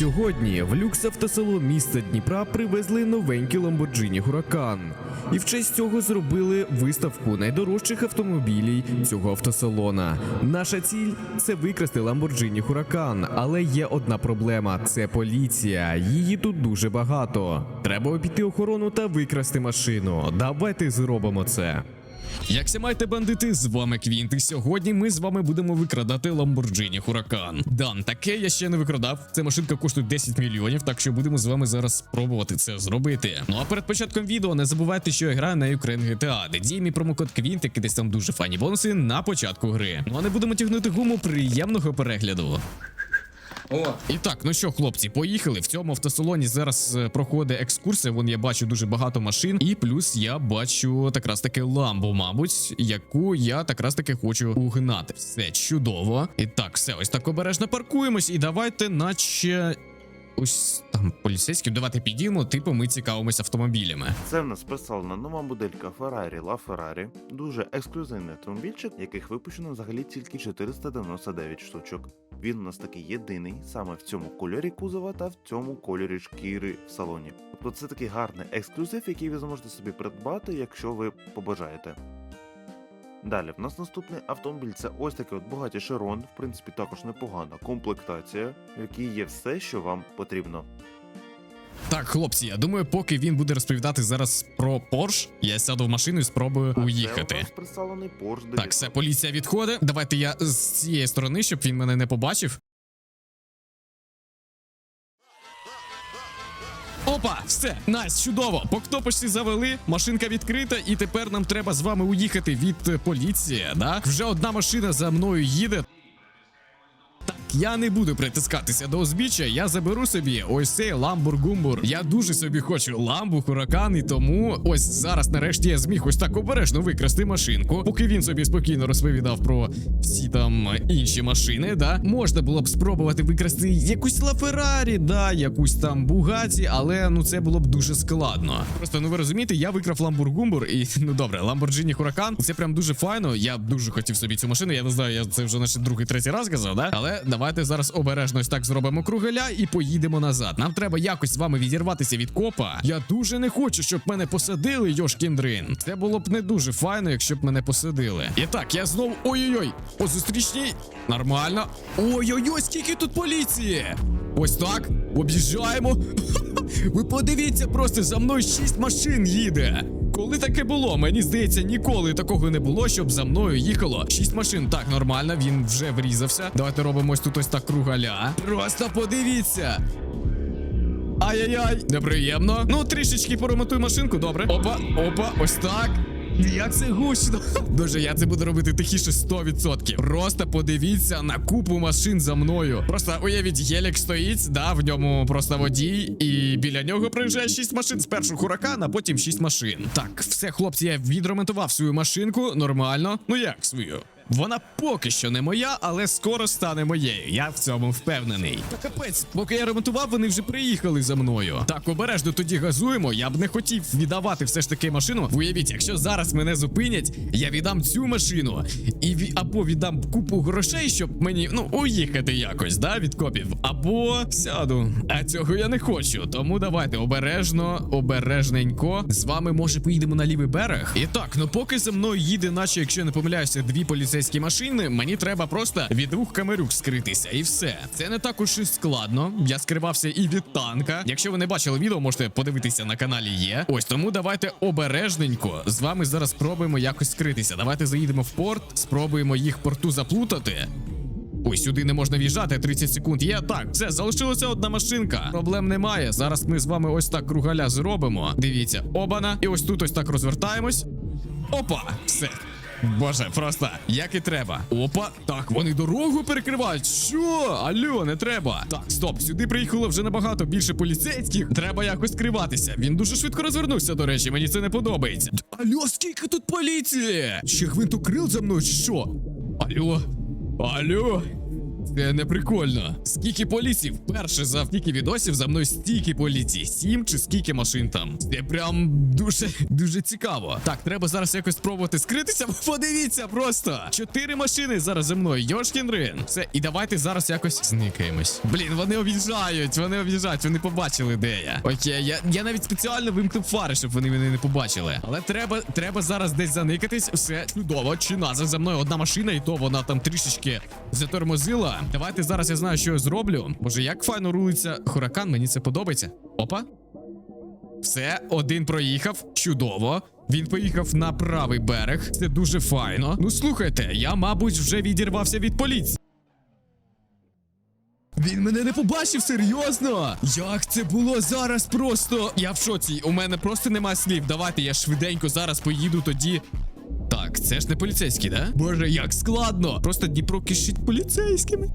Сьогодні в люкс автосалон міста Дніпра привезли новенький Lamborghini Huracan. І в честь цього зробили виставку найдорожчих автомобілів цього автосалона. Наша ціль це викрасти Lamborghini Huracan, але є одна проблема: це поліція. Її тут дуже багато. Треба обійти охорону та викрасти машину. Давайте зробимо це. Як маєте бандити, з вами Квінт, і сьогодні ми з вами будемо викрадати Lamborghini Huracan. Дан, таке я ще не викрадав. Ця машинка коштує 10 мільйонів, так що будемо з вами зараз спробувати це зробити. Ну а перед початком відео не забувайте, що я граю на Ukraine GTA, де діє мій промокод Квінт, який десь там дуже фані бонуси на початку гри. Ну а не будемо тягнути гуму приємного перегляду. О, І так, ну що, хлопці, поїхали. В цьому автосалоні зараз е, проходить екскурсія. Вон я бачу дуже багато машин, і плюс я бачу такраз таки ламбу, мабуть, яку я такраз таки хочу угнати. Все чудово. І так, все, ось так обережно паркуємось, і давайте, наче. Ось там поліцейські, давайте підіймо, типу, ми цікавимось автомобілями. Це в нас представлена нова моделька Ferrari La Ferrari. Дуже ексклюзивний автомобільчик, яких випущено взагалі тільки 499 штучок. Він у нас такий єдиний саме в цьому кольорі кузова та в цьому кольорі шкіри в салоні. Тобто це такий гарний ексклюзив, який ви зможете собі придбати, якщо ви побажаєте. Далі, в нас наступний автомобіль це ось такий от багатій Шерон, в принципі, також непогана комплектація, в якій є все, що вам потрібно. Так, хлопці, я думаю, поки він буде розповідати зараз про Порш, я сяду в машину і спробую А Це у уїхати. нас представлений Porsche Так, все, поліція відходить. Давайте я з цієї сторони, щоб він мене не побачив. Опа, все, найс, чудово. По кнопочці завели, машинка відкрита, і тепер нам треба з вами уїхати від е, поліції. Да? Вже одна машина за мною їде. Я не буду притискатися до узбіччя, я заберу собі ось цей ламбур-гумбур. Я дуже собі хочу ламбу, хуракан, і тому ось зараз нарешті я зміг ось так обережно викрасти машинку. Поки він собі спокійно розповідав про всі там інші машини, да, можна було б спробувати викрасти якусь Лаферрарі, да, якусь там Бугаті, але ну це було б дуже складно. Просто ну ви розумієте, я викрав ламбургумбур, і ну добре, Lamborghini Huracan, це прям дуже файно. Я дуже хотів собі цю машину. Я не знаю, я це вже наче другий, третій раз казав, да? Але давайте зараз обережно ось так зробимо кругеля і поїдемо назад. Нам треба якось з вами відірватися від копа. Я дуже не хочу, щоб мене посадили, Йошкін Дрин. Це було б не дуже файно, якщо б мене посадили. І так, я знову. Ой-ой-ой! По зустрічній. Нормально. Ой-ой-ой, скільки тут поліції! Ось так. Об'їжджаємо. Ви подивіться, просто за мною шість машин їде. Коли таке було? Мені здається, ніколи такого не було, щоб за мною їхало шість машин. Так, нормально, він вже врізався. Давайте робимо ось тут ось так кругаля. Просто подивіться. Ай-яй-яй, неприємно. Ну, трішечки поремонтуй машинку, добре. Опа, опа, ось так. Як це гучно. Дуже я це буду робити тихіше 100%. Просто подивіться на купу машин за мною. Просто уявіть, гелік стоїть, да, в ньому просто водій, і біля нього приїжджає 6 машин. Спершу хуракан, а потім 6 машин. Так, все, хлопці, я відремонтував свою машинку. Нормально. Ну як свою? Вона поки що не моя, але скоро стане моєю. Я в цьому впевнений. Та капець, поки я ремонтував, вони вже приїхали за мною. Так, обережно тоді газуємо. Я б не хотів віддавати все ж таки машину. Уявіть, якщо зараз мене зупинять, я віддам цю машину і або віддам купу грошей, щоб мені ну уїхати якось, да, від копів, або сяду. А цього я не хочу. Тому давайте обережно, обережненько. З вами може поїдемо на лівий берег. І так, ну поки за мною їде, наче якщо я не помиляюся, дві поліцейські машини, мені треба просто від двох камерюк скритися, і все. Це не так уж і складно. Я скривався і від танка. Якщо ви не бачили відео, можете подивитися на каналі. Є ось тому давайте обережненько з вами зараз спробуємо якось скритися. Давайте заїдемо в порт, спробуємо їх порту заплутати. Ой, сюди не можна в'їжджати, 30 секунд є. Так, все, залишилася одна машинка. Проблем немає. Зараз ми з вами ось так кругаля зробимо. Дивіться, обана. І ось тут ось так розвертаємось. Опа, все. Боже, просто як і треба. Опа, так, вони дорогу перекривають. Що? Алло, не треба. Так, стоп, сюди приїхало вже набагато більше поліцейських. Треба якось криватися. Він дуже швидко розвернувся, до речі, мені це не подобається. Алло, скільки тут поліції? Ще гвинтокрил за мною, що? Алло, алло. Це не прикольно. Скільки поліцій? Вперше за скільки відосів за мною стільки поліцій. Сім чи скільки машин там? Це прям дуже дуже цікаво. Так, треба зараз якось спробувати скритися. Подивіться просто. Чотири машини зараз за мною. Йошкін рин. Все, і давайте зараз якось зникаємось. Блін, вони об'їжджають, вони об'їжджають, вони побачили, де я. Окей, я, я навіть спеціально вимкнув фари, щоб вони мене не побачили. Але треба, треба зараз десь заникатись. Все чудово. Чи назад за мною одна машина, і то вона там трішечки затормозила. Давайте зараз я знаю, що я зроблю. Боже, як файно рулиться хуракан, мені це подобається. Опа. Все, один проїхав. Чудово. Він поїхав на правий берег. Це дуже файно. Ну слухайте, я, мабуть, вже відірвався від поліції. Він мене не побачив серйозно. Як це було зараз просто? Я в шоці. У мене просто нема слів. Давайте я швиденько зараз поїду тоді. Так, це ж не поліцейський, да? Боже, як складно! Просто Дніпро кишить поліцейськими.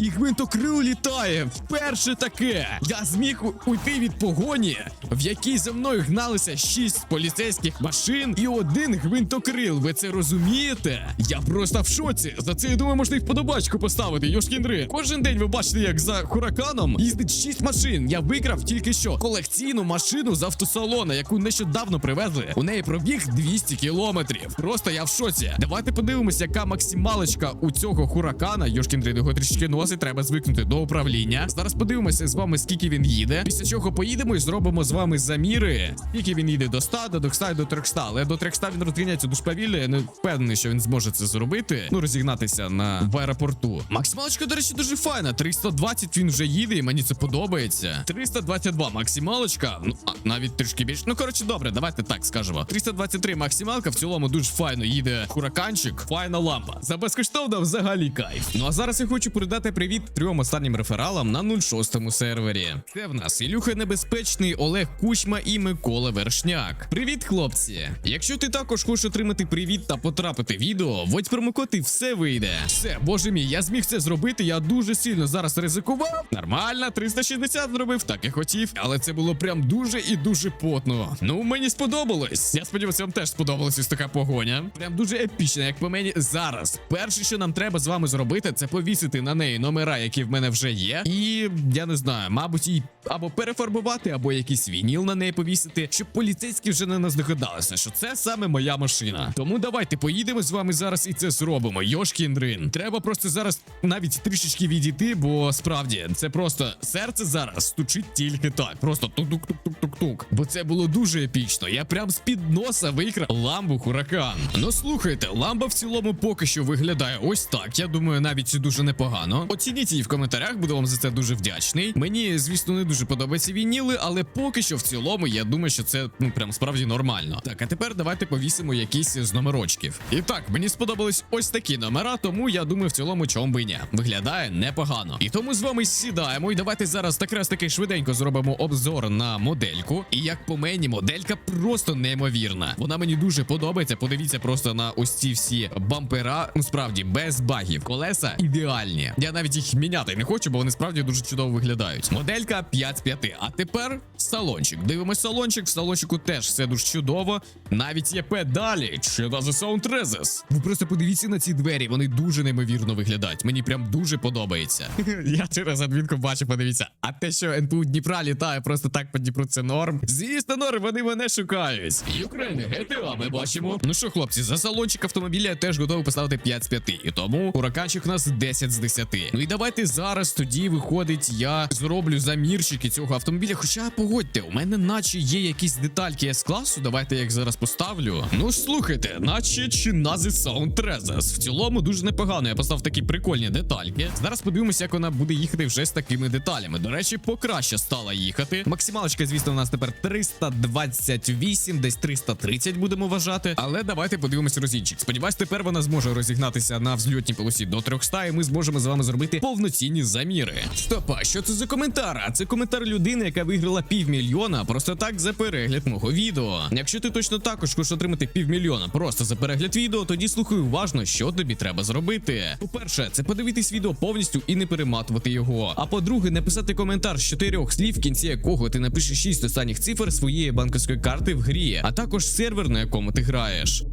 І гвинтокрил літає. Вперше таке. Я зміг уйти від погоні, в якій за мною гналися шість поліцейських машин і один гвинтокрил. Ви це розумієте? Я просто в шоці. За це я думаю, можна і вподобачку поставити. Йошкіндри. Кожен день ви бачите, як за хураканом їздить шість машин. Я виграв тільки що колекційну машину з автосалона, яку нещодавно привезли. У неї пробіг 200 кілометрів. Просто я в шоці. Давайте подивимося, яка максималочка у цього хуракана. Йошкіндри, його трішки носить, треба звикнути до управління. Зараз подивимося з вами, скільки він їде. Після чого поїдемо і зробимо з вами заміри. Скільки він їде до 100, до 200, до 300. Але до 300 він розганяється дуже повільно. Я не впевнений, що він зможе це зробити. Ну, розігнатися на в аеропорту. Максималочка, до речі, дуже файна. 320 він вже їде, і мені це подобається. 322 максималочка. Ну, а навіть трішки більше. Ну, коротше, добре, давайте так скажемо. 323 максималка. В цілому дуже файно їде хураканчик. Файна лампа. За безкоштовно взагалі кайф. Ну а зараз я хочу передати привіт трьом останнім рефералам на 06 сервері. Це в нас Ілюха Небезпечний, Олег Кучма і Микола Вершняк. Привіт, хлопці! Якщо ти також хочеш отримати привіт та потрапити в відео, вводь промокод і все вийде. Все, боже мій, я зміг це зробити. Я дуже сильно зараз ризикував. Нормально, 360 зробив, так і хотів. Але це було прям дуже і дуже потно. Ну, мені сподобалось. Я сподіваюся, вам теж сподобалась ось така погоня. Прям дуже епічна, як по мені зараз. Перше, що нам треба з вами зробити, це повісити на неї номера, які в мене вже є. І я не знаю, мабуть, її або перефарбувати, або якийсь вініл на неї повісити, щоб поліцейські вже не наздогадалися, що це саме моя машина. Тому давайте поїдемо з вами зараз і це зробимо. Йошкін дрин. Треба просто зараз навіть трішечки відійти, бо справді це просто серце зараз стучить тільки так. Просто тук-тук-тук-тук-тук. Бо це було дуже епічно. Я прям з-під носа виграв ламбу хуракан. Ну слухайте, ламба в цілому поки що виглядає ось так. Я думаю, навіть дуже непогано. Оцініть її в коментарях, буду вам за це дуже вдячний. Мені, звісно, не дуже подобаються вініли, але поки що в цілому я думаю, що це ну прям справді нормально. Так, а тепер давайте повісимо якісь з номерочків. І так, мені сподобались ось такі номера, тому я думаю, в цілому чом би ні. Виглядає непогано. І тому з вами сідаємо. І давайте зараз так раз таки швиденько зробимо обзор на модельку. І як по мені, моделька просто неймовірна. Вона мені дуже подобається. Подивіться просто на ось ці всі бампера. Ну справді без багів. Колеса ідеальні. Я навіть їх міняти не хочу, бо вони справді дуже чудово виглядають. Моделька 5 з 5. А тепер салончик. Дивимось салончик. В салончику теж все дуже чудово. Навіть є педалі. Чи the Sound Rezes. Ви просто подивіться на ці двері. Вони дуже неймовірно виглядають. Мені прям дуже подобається. Я через адмінку бачу, подивіться. А те, що НПУ Дніпра літає просто так по Дніпру, це норм. Звісно, норм, вони мене шукають. Юкрейни, GTA ми бачимо. Ну що, хлопці, за салончик автомобіля я теж готовий поставити 5 з 5. І тому ураканчик у нас 10 з 10. Ну і давайте зараз тоді виходить, я зроблю замірчики цього автомобіля. Хоча погодьте, у мене наче є якісь детальки С-класу. Давайте я їх зараз поставлю. Ну ж слухайте, наче Чинази Sound Rezes. В цілому дуже непогано. Я поставив такі прикольні детальки. Зараз подивимося, як вона буде їхати вже з такими деталями. До речі, покраще стала їхати. Максималочка, звісно, у нас тепер 328, десь 330 будемо вважати. Але давайте подивимося розінчик. Сподіваюсь, тепер вона зможе розігнатися на взльотній полосі до 300, і ми зможемо з вами зробити повноцінні заміри. Стопа, що це за коментар? А це коментар людини, яка виграла півмільйона просто так за перегляд мого відео. Якщо ти точно також хочеш отримати півмільйона просто за перегляд відео, тоді слухай уважно, що тобі треба зробити. По-перше, це подивитись відео повністю і не перематувати його. А по-друге, написати коментар з чотирьох слів, в кінці якого ти напишеш шість останніх цифр своєї банківської карти в грі, а також сервер, на якому ти граєш.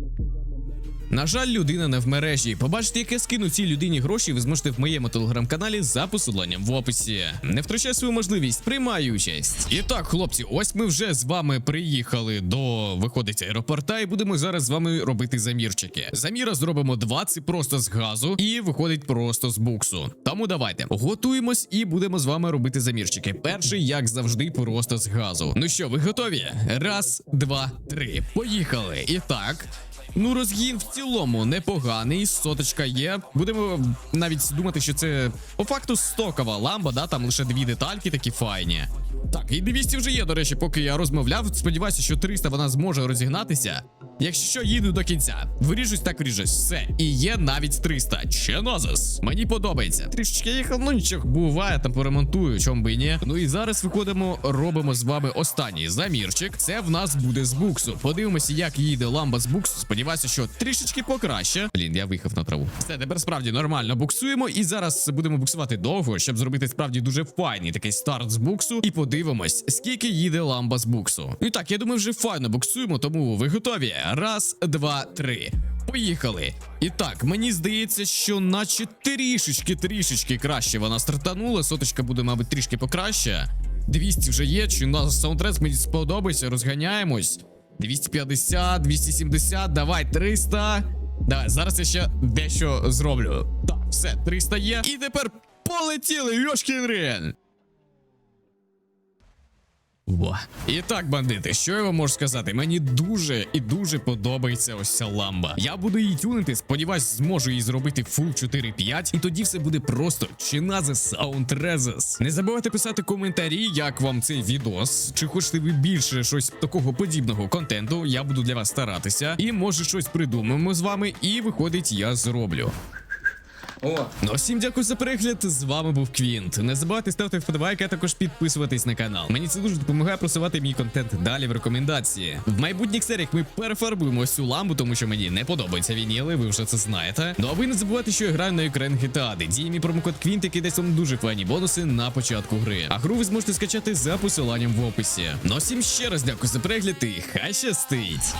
На жаль, людина не в мережі. Побачите, як я скину цій людині гроші, ви зможете в моєму телеграм-каналі за посиланням в описі. Не втрачай свою можливість, приймай участь. І так, хлопці, ось ми вже з вами приїхали до виходить аеропорта, і будемо зараз з вами робити замірчики. Заміра зробимо 20 просто з газу і виходить просто з буксу. Тому давайте готуємось і будемо з вами робити замірчики. Перший, як завжди, просто з газу. Ну що, ви готові? Раз, два, три. Поїхали. І так. Ну, розгін в цілому непоганий, соточка є. Будемо навіть думати, що це по факту стокова ламба, да, там лише дві детальки такі файні. Так, і 200 вже є, до речі, поки я розмовляв. Сподіваюся, що 300 вона зможе розігнатися. Якщо що, їду до кінця. Виріжусь, так виріжусь. Все. І є навіть 300. Чинозис. Мені подобається. Трішечки їхав, ну нічого, буває, там поремонтую, чом би і ні. Ну і зараз виходимо, робимо з вами останній замірчик. Це в нас буде з буксу. Подивимося, як їде ламба з буксу. Сподіваюся, що трішечки покраще. Блін, я виїхав на траву. Все, тепер справді нормально буксуємо. І зараз будемо буксувати довго, щоб зробити справді дуже файний такий старт з буксу. І подивимось, скільки їде ламба з буксу. І так, я думаю, вже файно буксуємо, тому ви готові. Раз, два, три. Поїхали. І так, мені здається, що наче трішечки, трішечки краще вона стартанула. Соточка буде, мабуть, трішки покраще. 200 вже є, чи у нас саундтрес мені сподобається, розганяємось. 250, 270, давай, 300. Давай, зараз я ще дещо зроблю. Так, все, 300 є. І тепер полетіли, Йошкін Рен. Во. І так, бандити, що я вам можу сказати? Мені дуже і дуже подобається ось ця ламба. Я буду її тюнити, сподіваюсь, зможу її зробити full 4.5, і тоді все буде просто чиназе саундрезес. Не забувайте писати коментарі, як вам цей відос. Чи хочете ви більше щось такого подібного контенту? Я буду для вас старатися. І може щось придумаємо з вами, і виходить, я зроблю. О, Ну, всім дякую за перегляд. З вами був Квінт. Не забувайте ставити вподобайки, а також підписуватись на канал. Мені це дуже допомагає просувати мій контент далі в рекомендації. В майбутніх серіях ми перефарбуємо цю ламбу, тому що мені не подобаються вініли, ви вже це знаєте. Ну а ви не забувайте, що я граю на Ukraine GTA, діє мій промокод Квінт, який дасть вам дуже файні бонуси на початку гри. А гру ви зможете скачати за посиланням в описі. Ну всім ще раз дякую за перегляд і хай щастить!